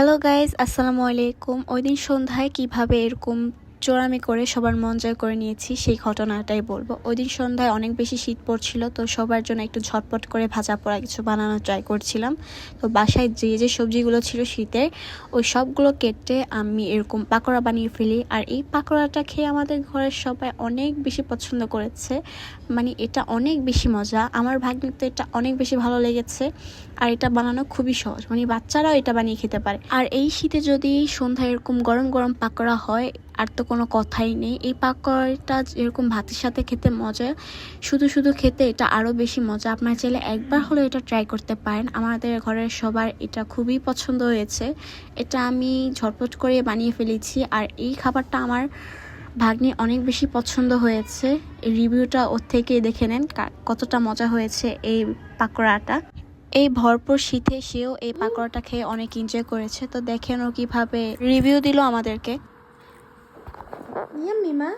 Hello guys আসসালামু আলাইকুম। ওই দিন সন্ধ্যায় কীভাবে এরকম চোরামি করে সবার মন জয় করে নিয়েছি, সেই ঘটনাটাই বলব। ওই দিন সন্ধ্যায় অনেক বেশি শীত পড়ছিল, তো সবার জন্য একটু ঝটপট করে ভাজা পোড়া কিছু বানানোর ট্রাই করছিলাম। তো বাসায় যে যে সবজিগুলো ছিল শীতের, ওই সবগুলো কেটে আমি এরকম পাকোড়া বানিয়ে ফেলি। আর এই পাকোড়াটা খেয়ে আমাদের ঘরের সবাই অনেক বেশি পছন্দ করেছে। মানে এটা অনেক বেশি মজা। আমার ভাগ্নে তো এটা অনেক বেশি ভালো লেগেছে। আর এটা বানানো খুবই সহজ। মানে বাচ্চারাও এটা বানিয়ে খেতে পারে। আর এই শীতে যদি সন্ধ্যায় এরকম গরম গরম পাকোড়া হয় আর তো কোনো কথাই নেই। এই পাকোড়াটা এরকম ভাতের সাথে খেতে মজা, শুধু শুধু খেতে এটা আরও বেশি মজা। আপনার চাইলে একবার হলেও এটা ট্রাই করতে পারেন। আমাদের ঘরের সবার এটা খুবই পছন্দ হয়েছে। এটা আমি ঝটপট করে বানিয়ে ফেলেছি আর এই খাবারটা আমার ভাগ্নি অনেক বেশি পছন্দ হয়েছে। রিভিউটা ওর থেকেই দেখে নেন কতটা মজা হয়েছে এই পাকোড়াটা। এই ভরপুর শীতে সেও এই পাকোড়াটা খেয়ে অনেক এনজয় করেছে। তো দেখেন ও কীভাবে রিভিউ দিল আমাদেরকে। 你要米吗